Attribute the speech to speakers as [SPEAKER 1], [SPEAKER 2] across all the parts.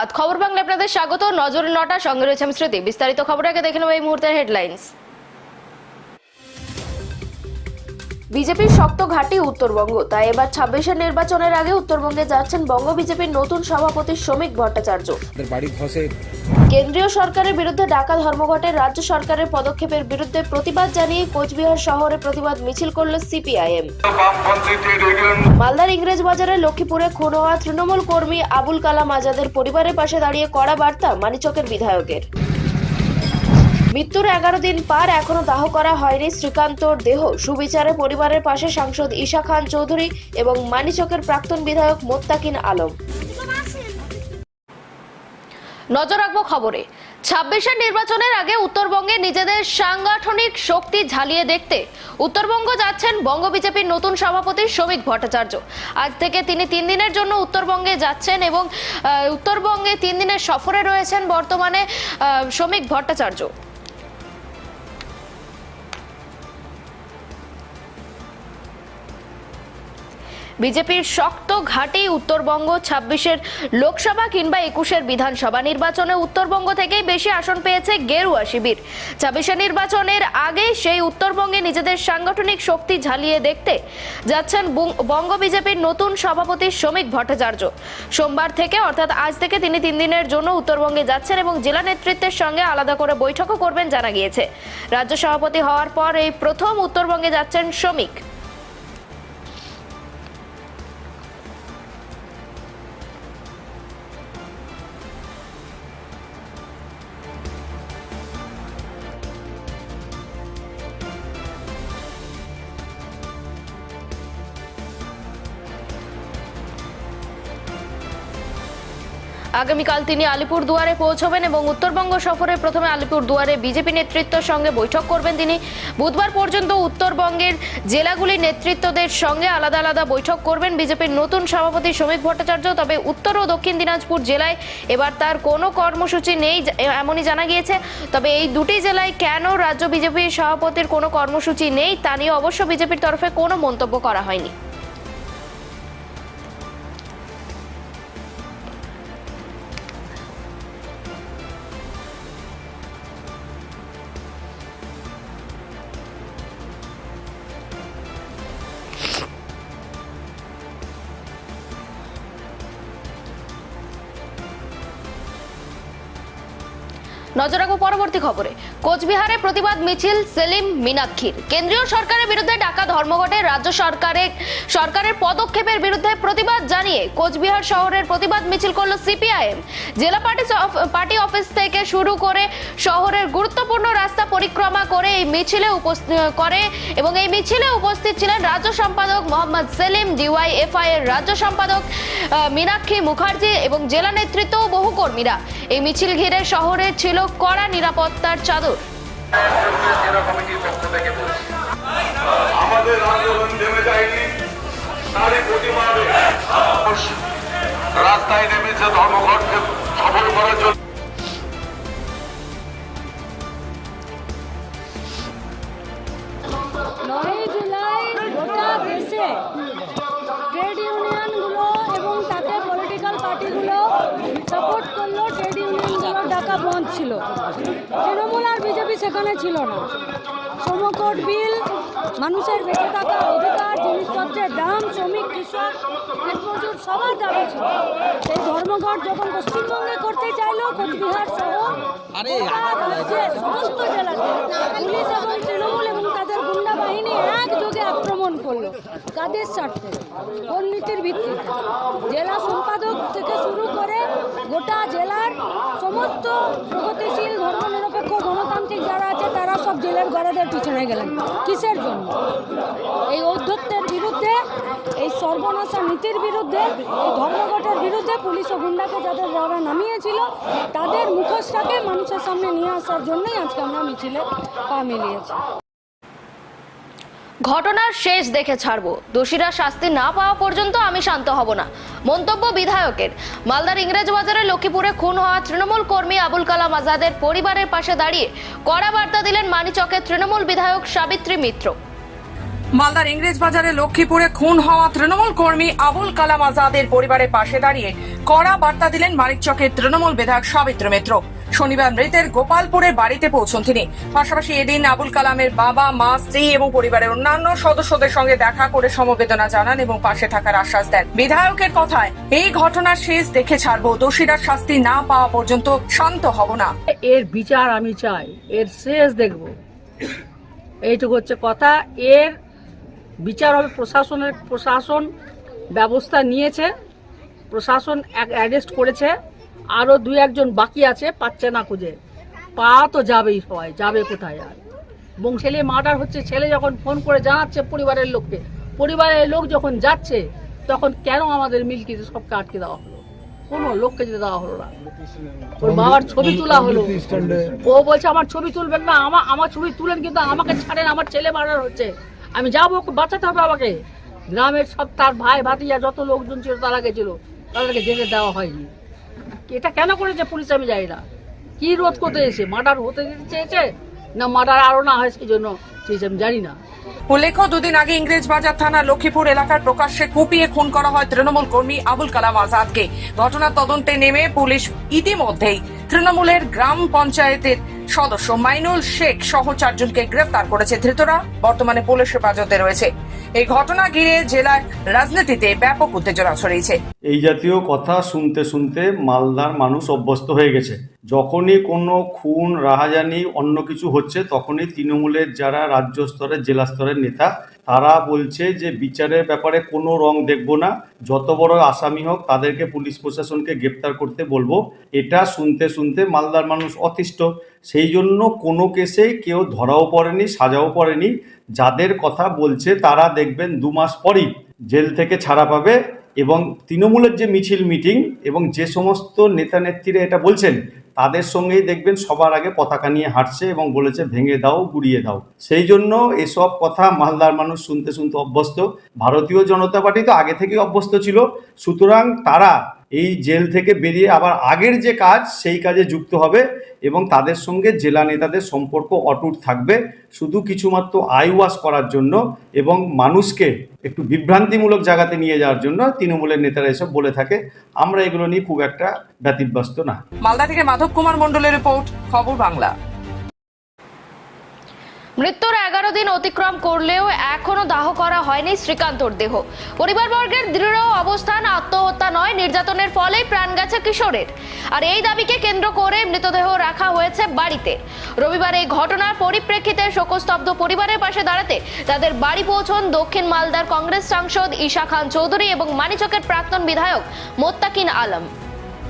[SPEAKER 1] সুপ্রভাত খবর বাংলা আপনাদের স্বাগত। নজর নটা, সঙ্গে রয়েছে আমি স্মৃতি বিস্তারিত খবর আগে দেখে নেব এই মুহূর্তের হেডলাইন্স। বিজেপির শক্ত ঘাঁটি উত্তরবঙ্গ। তাই এবার ছাব্বিশের নির্বাচনের আগে উত্তরবঙ্গে যাচ্ছেন বঙ্গ বিজেপির নতুন সভাপতি শ্রমিক ভট্টাচার্য।
[SPEAKER 2] বাড়ি ধসে
[SPEAKER 1] কেন্দ্রীয় সরকারের বিরুদ্ধে ডাকা ধর্মঘটে রাজ্য সরকারের পদক্ষেপের বিরুদ্ধে প্রতিবাদ জানিয়ে কোচবিহার শহরে প্রতিবাদ মিছিল করল সিপিআইএম। মালদার ইংরেজ বাজারে লক্ষ্মীপুরে খুন হওয়া তৃণমূল কর্মী আবুল কালাম আজাদের পরিবারের পাশে দাঁড়িয়ে কড়া বার্তা মানিচকের বিধায়কের। মৃত্যুর এগারো দিন পার এখনও দাহ করা হয়নি শ্রীকান্তর দেহ। সুবিচারে পরিবারের পাশে সাংসদ ঈশা খান চৌধুরী এবং মানিচকের প্রাক্তন বিধায়ক মোত্তাকিন আলম। নজর রাখব খবরে। ছাব্বিশের নির্বাচনের আগে উত্তরবঙ্গে নিজেদের সাংগঠনিক শক্তি ঝালিয়ে দেখতে উত্তরবঙ্গ যাচ্ছেন বঙ্গ বিজেপির নতুন সভাপতি শ্রমিক ভট্টাচার্য। আজ থেকে তিনি তিন দিনের জন্য উত্তরবঙ্গে যাচ্ছেন এবং উত্তরবঙ্গে তিন দিনের সফরে রয়েছেন বর্তমানে শ্রমিক ভট্টাচার্য। বিজেপির শক্ত ঘাঁটি উত্তরবঙ্গ ছাব্বিশের লোকসভা কিংবা একুশের বিধানসভা নির্বাচনে উত্তরবঙ্গ থেকেই বেশি আসন পেয়েছে গেরুয়া শিবির। ছাব্বিশের নির্বাচনের আগে সেই উত্তরবঙ্গে নিজেদের সাংগঠনিক শক্তি ঝালিয়ে দেখতে যাচ্ছেন বঙ্গ বিজেপির নতুন সভাপতি শ্রমিক ভট্টাচার্য। সোমবার থেকে, অর্থাৎ আজ থেকে তিনি তিন দিনের জন্য উত্তরবঙ্গে যাচ্ছেন এবং জেলা নেতৃত্বের সঙ্গে আলাদা করে বৈঠকও করবেন জানা গিয়েছে। রাজ্য সভাপতি হওয়ার পর এই প্রথম উত্তরবঙ্গে যাচ্ছেন শ্রমিক। আগামীকাল তিনি আলিপুর দুয়ারে পৌঁছবেন এবং উত্তরবঙ্গ সফরে প্রথমে আলিপুর দুয়ারে বিজেপি নেতৃত্বের সঙ্গে বৈঠক করবেন তিনি। বুধবার পর্যন্ত উত্তরবঙ্গের জেলাগুলির নেতৃত্বদের সঙ্গে আলাদা আলাদা বৈঠক করবেন বিজেপির নতুন সভাপতি শ্রমিক ভট্টাচার্য। তবে উত্তর ও দক্ষিণ দিনাজপুর জেলায় এবার তার কোনো কর্মসূচি নেই, এমনই জানা গিয়েছে। তবে এই দুটি জেলায় কেন রাজ্য বিজেপির সভাপতির কোনো কর্মসূচি নেই, তা নিয়ে অবশ্য বিজেপির তরফে কোনো মন্তব্য করা হয়নি। নজর রাখব পরবর্তী খবরে। কোচবিহারে প্রতিবাদ মিছিল, সেলিম মিনাক্ষীর কেন্দ্রীয় সরকারের বিরুদ্ধে ডাকা ধর্মঘটে রাজ্য সরকারের সরকারের পদক্ষেপের বিরুদ্ধে প্রতিবাদ জানিয়ে কোচবিহার শহরের প্রতিবাদ মিছিল করল সিপিআইএম। জেলা পার্টি পার্টি অফিস থেকে শুরু করে শহরের গুরুত্বপূর্ণ রাস্তা পরিক্রমা করে এই মিছিলে করে এবং এই মিছিলে উপস্থিত ছিলেন রাজ্য সম্পাদক মোহাম্মদ সেলিম, ডিওয়াইএফআই এর রাজ্য সম্পাদক মীনাক্ষী মুখার্জি এবং জেলা নেতৃত্ব বহু কর্মীরা। এই মিছিল ঘিরে শহরে ছিল কড়া নিরাপত্তার চাদর।
[SPEAKER 3] জেলা কমিটির পক্ষ থেকে বলছি আমাদের আন্দোলন থেমে যায়নি। তারই প্রতিবাদে রাস্তায় নেমেছে ধর্মঘটকে সফল করার জন্য।
[SPEAKER 4] নয়ই জুলাই গোটা দেশে ট্রেড ইউনিয়নগুলো এবং তাতে পলিটিক্যাল পার্টিগুলো সাপোর্ট ডাকা বন্ধ ছিল। তৃণমূল আর বিজেপি সেখানে ছিল না। সমকোট বিল মানুষের বেঁচে থাকা অধিকার জিনিসপত্রের দাম শ্রমিক কৃষক ক্ষেতমজুর সবার দাবি ছিল। সেই ধর্মঘট যখন পশ্চিমবঙ্গে করতে চাইলো কোচবিহার সহ সমস্ত জেলাতে পুলিশ এবং তৃণমূল এবং কাদের স্বার্থে। কোন নীতির ভিত্তিতে। জেলা সম্পাদক থেকে শুরু করে গোটা জেলার সমস্ত প্রগতিশীল ধর্মনিরপেক্ষ গণতান্ত্রিক যারা আছে, তারা সব জেলের গড়াদের পিছনে গেলেন। কিসের জন্য? এই ঔদ্ধত্যের বিরুদ্ধে, এই সর্বনাশা নীতির বিরুদ্ধে, এই ধর্মঘটের বিরুদ্ধে পুলিশ ও গুন্ডাকে যাদের যারা নামিয়েছিল, তাদের মুখোশটাকে মানুষের সামনে নিয়ে আসার জন্যই আজকে আমরা মিছিলে পা মিলিয়েছি।
[SPEAKER 1] ঘটনার শেষ দেখে ছাড়ব। দোষীরা শাস্তি না পাওয়া পর্যন্ত আমি শান্ত হব না। মন্তব্য বিধায়কের। মালদার ইংরেজ বাজারে লক্ষ্মীপুরে খুন হওয়া তৃণমূল কর্মী আবুল কালাম আজাদের পরিবারের পাশে দাঁড়িয়ে কড়া বার্তা দিলেন মানিচকের তৃণমূল বিধায়ক সাবিত্রী মিত্র।
[SPEAKER 2] মালদার ইংরেজ বাজারে লক্ষ্মীপুরে খুন হওয়া তৃণমূল কর্মী আবুল কালাম আজাদের পরিবারের পাশে দাঁড়িয়ে কড়া বার্তা দিলেন মানিকচকের তৃণমূল বিধায়ক সাবিত্র মিত্র। শনিবার মৃতের গোপালপুরের বাড়িতে পৌঁছন তিনি। পাশাপাশি এদিন আবুল কালামের বাবা, মা, স্ত্রী এবং পরিবারের অন্যান্য সদস্যদের সঙ্গে দেখা করে সমবেদনা জানান এবং পাশে থাকার আশ্বাস দেন। বিধায়কের কথায়, এই ঘটনার শেষ দেখে ছাড়বো। দোষীরা শাস্তি না পাওয়া পর্যন্ত শান্ত হব না।
[SPEAKER 5] এর বিচার আমি চাই। এর শেষ দেখব। এইটুকু হচ্ছে কথা। এর বিচার হবে প্রশাসনের, প্রশাসন ব্যবস্থা নিয়েছে, প্রশাসন অ্যারেস্ট করেছে আরও দুই একজন বাকি আছে, পাচ্ছে না খুঁজে। পা তো যাবেই সবাই, যাবে কোথায় আর? এবং ছেলে মার্ডার হচ্ছে, ছেলে যখন ফোন করে জানাচ্ছে পরিবারের লোককে, পরিবারের লোক যখন যাচ্ছে, তখন কেন আমাদের মিল্কিতে সবকে আটকে দেওয়া হলো? কোনো লোককে যেতে দেওয়া হলো না। ওর বাবার ছবি তোলা হলো। ও বলছে, আমার ছবি তুলবেন না আমার আমার ছবি তুলেন কিন্তু আমাকে ছাড়েন, আমার ছেলে মারার হচ্ছে। আমি যাব বাঁচাতে হবে আমাকে। গ্রামের সব তার ভাই, ভাতিজা, যত লোকজন ছিল, তারা গেছিল তাদেরকে যেতে দেওয়া হয়নি। এটা কেন করেছে পুলিশ আমি যাই না। কি রোধ করতে এসে মার্ডার হতে দিতে চেয়েছে? না মার্ডার আরও না হয় সেই জন্য? চেয়েছে আমি জানি না।
[SPEAKER 2] উল্লেখ্য দুদিন আগে ইংরেজ বাজার থানার লক্ষ্মীপুর এলাকার প্রকাশ্যে কুপিয়ে খুন করা হয় তৃণমূল কর্মী আবুল কালাম আজাদকে। ঘটনার তদন্তে নেমে পুলিশ ইতিমধ্যেই তৃণমূলের গ্রাম পঞ্চায়েতের সদস্য মাইনুল শেখ সহ চারজনকে গ্রেফতার করেছে। ধৃতরা বর্তমানে পুলিশ হেফাজতে রয়েছে। এই ঘটনা ঘিরে জেলার রাজনীতিতে ব্যাপক উত্তেজনা ছড়িয়েছে।
[SPEAKER 6] এই জাতীয় কথা শুনতে শুনতে মালদার মানুষ অভ্যস্ত হয়ে গেছে। যখনই কোনো খুন রাহাজানি অন্য কিছু হচ্ছে তখনই তৃণমূলের যারা রাজ্য স্তরের জেলা স্তরের নেতা, তারা বলছে যে বিচারের ব্যাপারে কোনো রং দেখব না। যত বড় আসামি হোক, তাদেরকে পুলিশ প্রশাসনকে গ্রেপ্তার করতে বলব। এটা শুনতে শুনতে মালদার মানুষ অতিষ্ঠ। সেই জন্য কোনো কেসেই কেউ ধরাও পড়েনি, সাজাও পড়েনি। যাদের কথা বলছে, তারা দেখবেন দু মাস পরই জেল থেকে ছাড়া পাবে এবং তৃণমূলের যে মিছিল মিটিং এবং যে সমস্ত নেতা নেত্রীরা এটা বলছেন তাদের সঙ্গেই দেখবেন সবার আগে পতাকা নিয়ে হাঁটছে এবং বলেছে, ভেঙে দাও, গুড়িয়ে দাও। সেই জন্য এসব কথা মালদার মানুষ শুনতে শুনতে অভ্যস্ত। ভারতীয় জনতা পার্টি তো আগে থেকেই অভ্যস্ত ছিল। সুতরাং তারা এই জেল থেকে বেরিয়ে আবার আগের যে কাজ, সেই কাজে যুক্ত হবে এবং তাদের সঙ্গে জেলা নেতাদের সম্পর্ক অটুট থাকবে। শুধু কিছুমাত্র আই ওয়াশ করার জন্য এবং মানুষকে একটু বিভ্রান্তিমূলক জায়গাতে নিয়ে যাওয়ার জন্য তৃণমূলের নেতারা এসব বলে থাকে। আমরা এগুলো নিয়ে খুব একটা ব্যতিব্যস্ত না।
[SPEAKER 2] মালদা থেকে মাধব কুমার মন্ডলের রিপোর্ট, খবর বাংলা।
[SPEAKER 1] মৃত্যুর এগারো দিন অতিক্রম করলেও এখনও দাহ করা হয়নি শ্রীকান্তর দেহ। পরিবারবর্গের দৃঢ় অবস্থান, আত্মহত্যা নয়, নির্যাতনের ফলেই প্রাণ গেছে কিশোরের। আর এই দাবিকে কেন্দ্র করে মৃতদেহ রাখা হয়েছে বাড়িতে। রবিবার এই ঘটনার পরিপ্রেক্ষিতে শোকস্তব্ধ পরিবারের পাশে দাঁড়াতে তাদের বাড়ি পৌঁছন দক্ষিণ মালদার কংগ্রেস সাংসদ ঈশা খান চৌধুরী এবং মানিচকের প্রাক্তন বিধায়ক মোত্তাকিন আলম।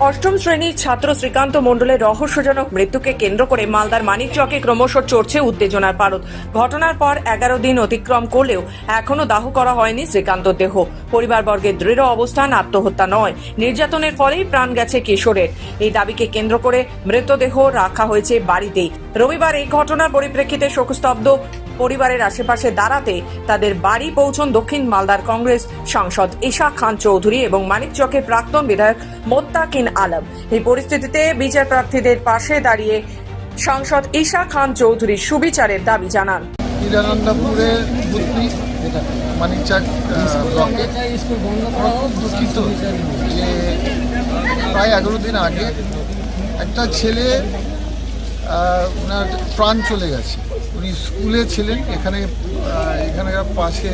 [SPEAKER 2] অষ্টম শ্রেণির ছাত্র শ্রীকান্ত মণ্ডলের রহস্যজনক মৃত্যুকে কেন্দ্র করে মালদার মানিকচকে ক্রমশ চড়ছে উত্তেজনার পারদ। ঘটনার পর এগারো দিন অতিক্রম করলেও এখনও দাহ করা হয়নি শ্রীকান্ত দেহ। পরিবারবর্গের দৃঢ় অবস্থান, আত্মহত্যা নয়। নির্যাতনের ফলেই প্রাণ গেছে কিশোরের। এই দাবিকে কেন্দ্র করে মৃতদেহ রাখা হয়েছে বাড়িতেই। রবিবার এই ঘটনার পরিপ্রেক্ষিতে শোকস্তব্ধ পরিবারের আশেপাশে দাঁড়াতে তাদের বাড়ি পৌঁছন দক্ষিণ মালদার কংগ্রেস সাংসদ ঈশা খান চৌধুরী এবং মানিকচকের প্রাক্তন বিধায়ক মোত্তাকিন আলম। এই পরিস্থিতিতে বিচার প্রার্থীদের পাশে দাঁড়িয়ে সাংসদ ঈশা খান চৌধুরী সুবিচারের দাবি জানান।
[SPEAKER 7] প্রায় এগারো দিন আগে একটা ছেলে ওনার প্রাণ চলে গেছে। উনি স্কুলে ছিলেন এখানে আহ, এখানে পাশে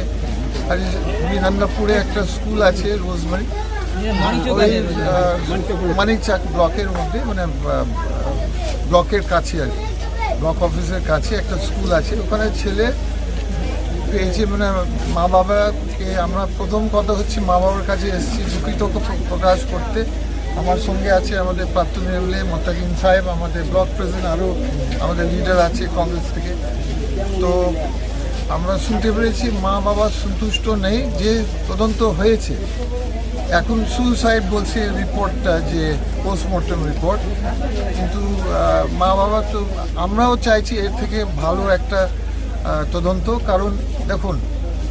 [SPEAKER 7] বিধানপুরে একটা স্কুল আছে রোজবাড়ি ওই আহ, মানিকচাক ব্লকের মধ্যে মানে ব্লকের কাছে আর কি। ব্লক অফিসের কাছে একটা স্কুল আছে ওখানে ছেলে পেয়েছে মানে মা বাবাকে আমরা প্রথম কথা হচ্ছে মা বাবার কাছে এসেছি দুঃখিত প্রকাশ করতে। আমার সঙ্গে আছে আমাদের প্রাক্তন এমএলএ মোত্তাকিম সাহেব, আমাদের ব্লক প্রেসিডেন্ট আরও আমাদের লিডার আছে কংগ্রেস থেকে। তো আমরা শুনতে পেরেছি, মা বাবা সন্তুষ্ট নেই, যে তদন্ত হয়েছে। এখন সুসাইড বলছে রিপোর্টটা যে পোস্টমর্টম রিপোর্ট, কিন্তু মা বাবা তো আমরাও চাইছি এর থেকে ভালো একটা তদন্ত। কারণ দেখুন,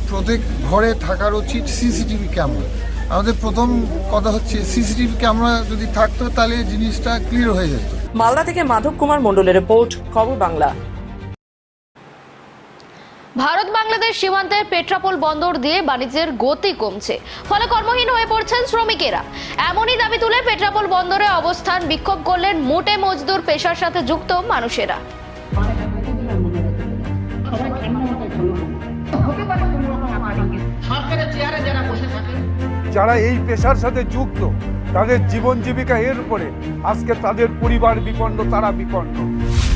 [SPEAKER 7] প্রত্যেক ঘরে থাকার উচিত সিসিটিভি ক্যামেরা। আমাদের প্রথম কথা হচ্ছে সিসিটিভি ক্যামেরা যদি থাকতো তাহলে জিনিসটা ক্লিয়ার হয়ে যেত।
[SPEAKER 2] মালদা থেকে মাধব কুমার মণ্ডলের রিপোর্ট খবর বাংলা।
[SPEAKER 1] ভারত বাংলাদেশ সীমান্তের পেট্রাপোল বন্দর দিয়ে বাণিজ্যের গতি কমছে ফলে কর্মহীন হয়ে পড়ছেন শ্রমিকেরা। এমনই দাবি তুলে পেট্রাপোল বন্দরে অবস্থান বিক্ষোভ করলেন মোটে মজদুর পেশার সাথে যুক্ত মানুষেরা।
[SPEAKER 8] যারা এই পেশার সাথে যুক্ত, তাদের জীবন জীবিকা এর উপরে আজকে তাদের পরিবার বিপন্ন, তারা বিপন্ন।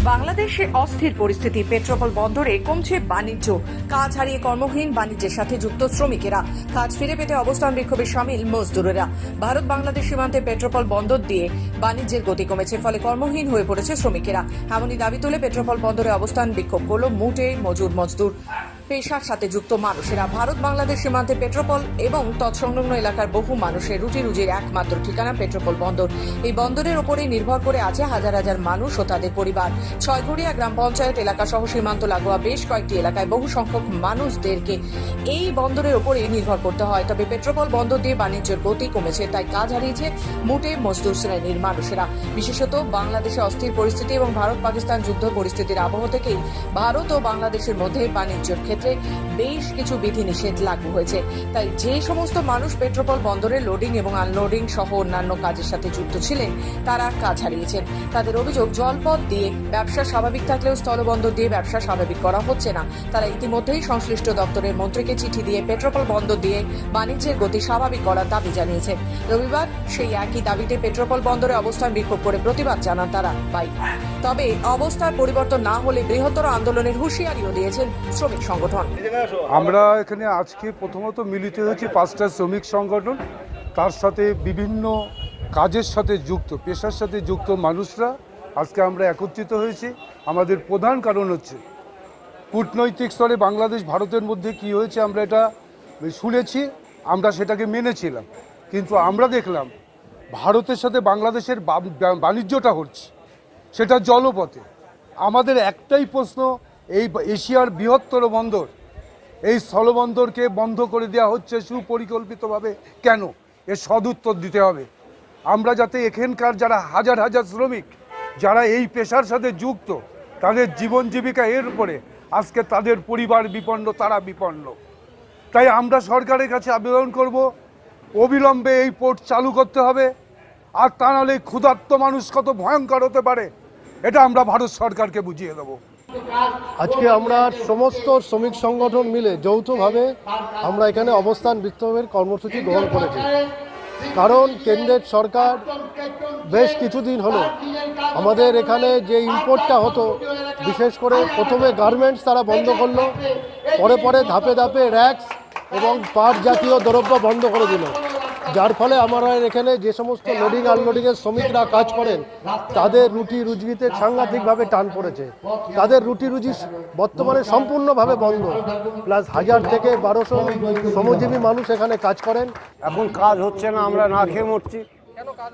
[SPEAKER 2] বাংলাদেশে অস্থির পরিস্থিতি, পেট্রোপল বন্দরে কমছে বাণিজ্য। কাজ হারিয়ে কর্মহীন বাণিজ্যের সাথে যুক্ত শ্রমিকেরা। কাজ ফিরে পেতে অবস্থান বিক্ষোভে সামিল মজদুরেরা। ভারত বাংলাদেশ সীমান্তে পেট্রোপল বন্দর দিয়ে বাণিজ্যের গতি কমেছে, ফলে কর্মহীন হয়ে পড়েছে শ্রমিকেরা। এমনই দাবি তুলে পেট্রোপল বন্দরে অবস্থান বিক্ষোভ করল মুটে মজুর মজদুর। পেশার সাথে যুক্ত মানুষেরা ভারত, বাংলাদেশ সীমান্তে পেট্রোপল এবং তৎসংলগ্ন এলাকার বহু মানুষের রুটি রুজির একমাত্র ঠিকানা পেট্রোপল বন্দর। এই বন্দরের ওপরেই নির্ভর করে আছে হাজার হাজার মানুষ ও তাদের পরিবার। ছয়ঘড়িয়া গ্রাম পঞ্চায়েত এলাকা সহ সীমান্ত লাগোয়া বেশ কয়েকটি এলাকায় বহু সংখ্যক মানুষদেরকে এই বন্দরের ওপরেই নির্ভর করতে হয়। তবে পেট্রোপল বন্দর দিয়ে বাণিজ্যের গতি কমেছে, তাই কাজ হারিয়েছে মোটে মজদুর শ্রেণির মানুষেরা। বিশেষত বাংলাদেশে অস্থির পরিস্থিতি এবং ভারত পাকিস্তান যুদ্ধ পরিস্থিতির আবহ থেকেই ভারত ও বাংলাদেশের মধ্যে বাণিজ্যের ক্ষেত্রে বেশ কিছু বিধিনিষেধ লাগু হয়েছে। তাই যে সমস্ত মানুষ পেট্রোপল বন্দরে লোডিং এবং আনলোডিং সহ অন্যান্য কাজের সাথে যুক্ত ছিলেন, তারা কাজ হারিয়েছেন। তাদের অভিযোগ, জলপথ দিয়ে ব্যবসা স্বাভাবিক থাকলেও স্থলবন্দর দিয়ে ব্যবসা স্বাভাবিক করা হচ্ছে না। তারা ইতিমধ্যেই সংশ্লিষ্ট দপ্তরের মন্ত্রীকে চিঠি দিয়ে পেট্রোপল বন্দর দিয়ে বাণিজ্যের গতি স্বাভাবিক করার দাবি জানিয়েছে। রবিবার সেই একই দাবিতে পেট্রোপল বন্দরে অবস্থান বিক্ষোভ করে প্রতিবাদ জানান তারা। বাইক তবে অবস্থার পরিবর্তন না হলে বৃহত্তর আন্দোলনের হুঁশিয়ারিও দিয়েছেন শ্রমিক সংগঠন।
[SPEAKER 8] আমরা এখানে আজকে প্রথমত মিলিত হয়েছি পাঁচটা শ্রমিক সংগঠন, তার সাথে বিভিন্ন কাজের সাথে যুক্ত, পেশার সাথে যুক্ত মানুষরা আজকে আমরা একত্রিত হয়েছি। আমাদের প্রধান কারণ হচ্ছে কূটনৈতিক স্তরে বাংলাদেশ ভারতের মধ্যে কি হয়েছে আমরা এটা শুনেছি, আমরা সেটাকে মেনেছিলাম। কিন্তু আমরা দেখলাম ভারতের সাথে বাংলাদেশের বাণিজ্যটা হচ্ছে, সেটা জলপথে আমাদের একটাই প্রশ্ন, এই এশিয়ার বৃহত্তর বন্দর, এই স্থলবন্দরকে বন্ধ করে দেওয়া হচ্ছে সুপরিকল্পিতভাবে কেন? এর সদুত্তর দিতে হবে। আমরা যাতে এখানকার যারা হাজার হাজার শ্রমিক, যারা এই পেশার সাথে যুক্ত, তাদের জীবন জীবিকা এর উপরে, আজকে তাদের পরিবার বিপন্ন, তারা বিপন্ন। তাই আমরা সরকারের কাছে আবেদন করব অবিলম্বে এই পোর্ট চালু করতে হবে। আর তা নাহলে ক্ষুধার্ত মানুষ কত ভয়ঙ্কর হতে পারে, এটা আমরা ভারত সরকারকে বুঝিয়ে দেবো।
[SPEAKER 9] আজকে আমরা সমস্ত শ্রমিক সংগঠন মিলে যৌথভাবে আমরা এখানে অবস্থান বিক্ষোভের কর্মসূচি গ্রহণ করেছি। কারণ কেন্দ্রের সরকার বেশ কিছুদিন হলো আমাদের এখানে যে ইম্পোর্টটা হতো, বিশেষ করে প্রথমে গার্মেন্টস তারা বন্ধ করল, পরে পরে ধাপে ধাপে র্যাক্স এবং পাট জাতীয় দ্রব্য বন্ধ করে দিল। যার ফলে আমরা এখানে যে সমস্ত লোডিং আনলোডিংয়ের শ্রমিকরা কাজ করেন তাদের রুটি রুজিতে সাংঘাতিকভাবে টান পড়েছে। তাদের রুটি রুজি বর্তমানে সম্পূর্ণভাবে বন্ধ। প্লাস হাজার থেকে বারোশো শ্রমজীবী মানুষ এখানে কাজ করেন।
[SPEAKER 10] এখন কাজ হচ্ছে না আমরা না খেয়ে মরছি।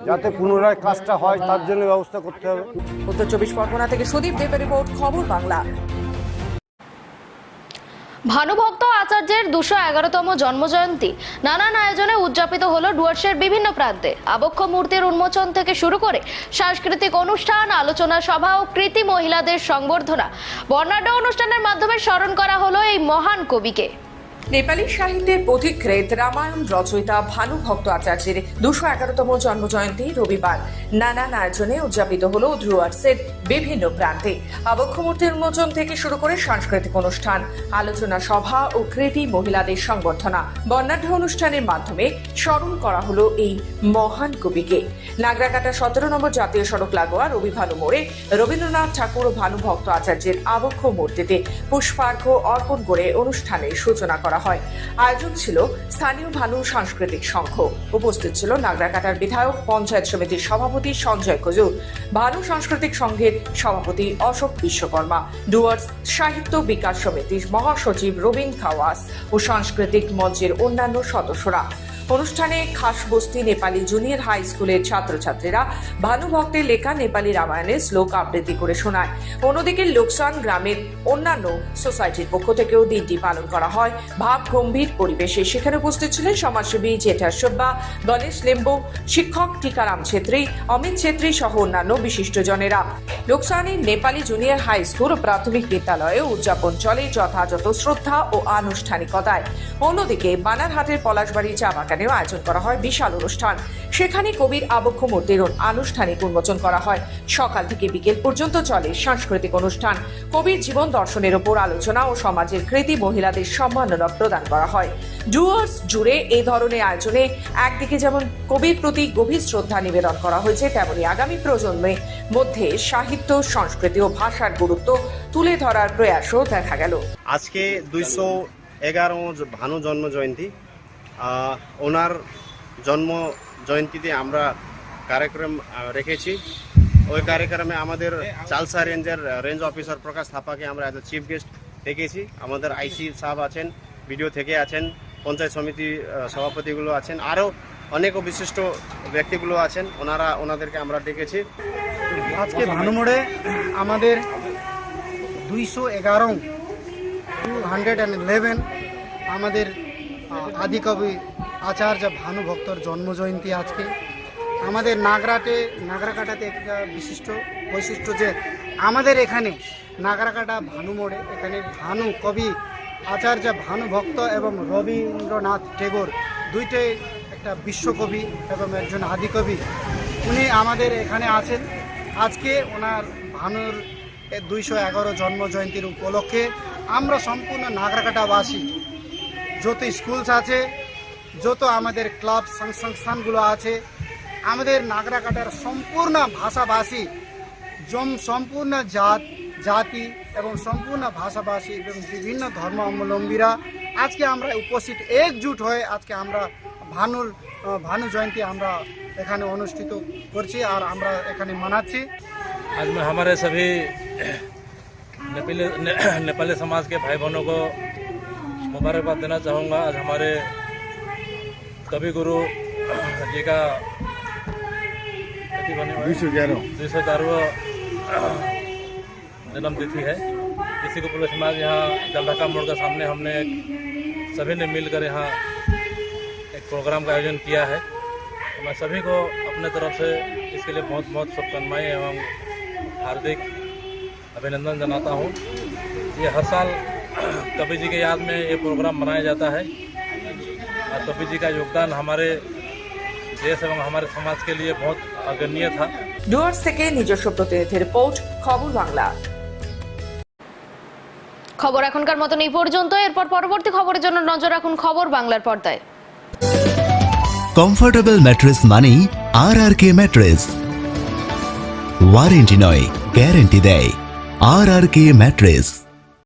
[SPEAKER 10] যাতে পুনরায় কাজটা হয় তার জন্য ব্যবস্থা করতে হবে।
[SPEAKER 2] উত্তর চব্বিশ পরগনা থেকে সুদীপ দেবের রিপোর্ট খবর বাংলা।
[SPEAKER 1] ভানুভক্ত আচার্যের দুশো এগারোতম জন্মজয়ন্তী। নানান আয়োজনে উদযাপিত হলো ডুয়ার্সের বিভিন্ন প্রান্তে। আবক্ষ মূর্তির উন্মোচন থেকে শুরু করে সাংস্কৃতিক অনুষ্ঠান, আলোচনা সভা ও কৃতি মহিলাদের সংবর্ধনা। বর্ণাঢ্য অনুষ্ঠানের মাধ্যমে স্মরণ করা হলো এই মহান কবিকে।
[SPEAKER 2] নেপালি সাহিত্যের পথিকৃত রামায়ণ রচয়িতা ভানুভক্ত আচার্যের দুশো এগারোতম জন্মজয়ন্তী রবিবার। নানান আয়োজনে উদযাপিত হল ডুয়ার্সের বিভিন্ন প্রান্তে। আবক্ষমূর্তির উন্মোচন থেকে শুরু করে সাংস্কৃতিক অনুষ্ঠান, আলোচনা সভা ও কৃতি মহিলাদের সংবর্ধনা। বর্ণাঢ্য অনুষ্ঠানের মাধ্যমে স্মরণ করা হলো এই মহান কবিকে। নাগরাকাটা সতেরো নম্বর জাতীয় সড়ক লাগোয়া রবি ভানু মোড়ে রবীন্দ্রনাথ ঠাকুর ও ভানুভক্ত আচার্যের আবক্ষ মূর্তিতে পুষ্পার্ঘ অর্পণ করে অনুষ্ঠানের সূচনা করা হয়। আয়োজন ছিল স্থানীয় ভানু সাংস্কৃতিক সংঘ। উপস্থিত ছিল নাগরাকাটার বিধায়ক, পঞ্চায়েত সমিতির সভাপতি সঞ্জয় কজুর, ভানু সাংস্কৃতিক সংঘের সভাপতি অশোক বিশ্বকর্মা, ডুয়ার্স সাহিত্য বিকাশ সমিতির মহাসচিব রবীন খাওয়াস ও সাংস্কৃতিক মঞ্চের অন্যান্য সদস্যরা। অনুষ্ঠানে খাসবস্তি নেপালি জুনিয়র হাই স্কুলের ছাত্রছাত্রীরা ভানু ভক্তের লেখা নেপালি রামায়ণের শ্লোক আবৃত্তি করে শোনায়। অন্যদিকে লোকসান গ্রামের অন্যান্য সোসাইটির পক্ষ থেকেও দিনটি পালন করা হয়। ভাব গম্ভীর পরিবেশে সেখানে উপস্থিত ছিলেন সমাজসেবী জেঠা সুব্বা, গণেশ লেম্বু, শিক্ষক টিকারাম ছেত্রী, অমিত ছেত্রী সহ অন্যান্য বিশিষ্টজনেরা লোকসানের নেপালি জুনিয়র হাই স্কুল ও প্রাথমিক বিদ্যালয়ে উদযাপন চলে যথাযথ শ্রদ্ধা ও আনুষ্ঠানিকতায়। অন্যদিকে বানারহাটের পলাশবাড়ি চা বাগানেও আয়োজন করা হয় বিশাল অনুষ্ঠান। সেখানে কবির আবক্ষ মূর্তির আনুষ্ঠানিক উন্মোচন করা হয়। সকাল থেকে বিকেল পর্যন্ত চলে সাংস্কৃতিক অনুষ্ঠান। কবির জীবন দর্শনের ওপর আলোচনা ও সমাজের কৃতি মহিলাদের সম্মাননা প্রদান করা হয়। ডুয়ার্স জুড়ে এই ধরনের আয়োজনে একদিকে যেমন কবির প্রতি গভীর শ্রদ্ধা নিবেদন করা হয়েছে, তেমনি আগামী প্রজন্মের মধ্যে সাহিত্য, সংস্কৃতি ও ভাষার গুরুত্ব তুলে ধরার প্রয়াসও দেখা গেল।
[SPEAKER 11] আজকে দুইশো এগারো ভানু জন্ম জয়ন্তী। ওনার জন্ম জয়ন্তীতে আমরা কার্যক্রম রেখেছি। ওই কার্যক্রমে আমাদের চালসা রেঞ্জের রেঞ্জ অফিসার প্রকাশ থাপাকে আমরা এজ চিফ গেস্ট ডেকেছি আমাদের আইসি সাহেব আছেন, বিডিও থেকে আছেন, পঞ্চায়েত সমিতি সভাপতিগুলো আছেন আরও অনেক বিশিষ্ট ব্যক্তিগুলো আছেন, ওনারা, ওনাদেরকে আমরা ডেকেছি।
[SPEAKER 12] আজকে ভানুমোড়ে আমাদের দুইশো এগারো টু হান্ড্রেড অ্যান্ড ইলেভেন আমাদের আদিকবি আচার্য ভানু ভক্তর জন্মজয়ন্তী আজকে। আমাদের নাগরাটে নাগরাকাটাতে একটা বিশিষ্ট বৈশিষ্ট্য যে আমাদের এখানে নাগরাকাটা ভানুমোড়ে এখানে ভানু কবি আচার্য ভানু ভক্ত এবং রবীন্দ্রনাথ টেগোর দুইটাই একটা বিশ্বকবি এবং একজন আদিকবি উনি আমাদের এখানে আছেন। আজকে ওনার ভানুর দুইশো এগারো জন্ম জয়ন্তীর উপলক্ষে আমরা সম্পূর্ণ নাগরাকাটাবাসী যত স্কুলস আছে যত আমাদের ক্লাব সং- সংস্থানগুলো আছে আমাদের নাগরাকাটার সম্পূর্ণ ভাষাভাষী জম সম্পূর্ণ জাত জাতি এবং সম্পূর্ণ ভাষাভাষী এবং বিভিন্ন ধর্মাবলম্বীরা আজকে আমরা উপস্থিত একজুট হয়ে আজকে আমরা ভানুর আহ, ভানু জয়ন্তী আমরা এখানে অনুষ্ঠিত করছি আর আমরা এখানে মানাচ্ছি
[SPEAKER 13] आज मैं हमारे सभी नेपाली ने- नेपाली समाज के भाई बहनों को मुबारकबाद देना चाहूँगा। आज हमारे कवि गुरु जी का दुई सौ ग्यारह। दुई सौ जन्म तिथि है। इसी को पुलिस समाज यहाँ जलढका मोड़ के सामने हमने सभी ने मिलकर यहाँ एक प्रोग्राम का आयोजन किया है। मैं सभी को अपने तरफ़ से इसके लिए बहुत बहुत शुभकामनाएँ एवं हार्दिक अभिनंदन जनाता हूँ। ये हर साल कवि जी के याद में ये प्रोग्राम मनाया जाता है और कवि जी का योगदान हमारे देश एवं हमारे समाज के लिए बहुत अग्रणीय था
[SPEAKER 2] ডুয়ার্স থেকে নিজস্ব প্রতিনিধি রিপোর্ট খবর বাংলা
[SPEAKER 1] খবর এখনকার মতন এই পর্যন্ত এরপর পরবর্তী খবরের জন্য নজর রাখুন খবর বাংলার পর্দায়
[SPEAKER 14] কমফোর্টেবল ম্যাট্রেস মানেই R R K mattress warranty নয় গ্যারেন্টি দেয় আর আর কে ম্যাট্রেস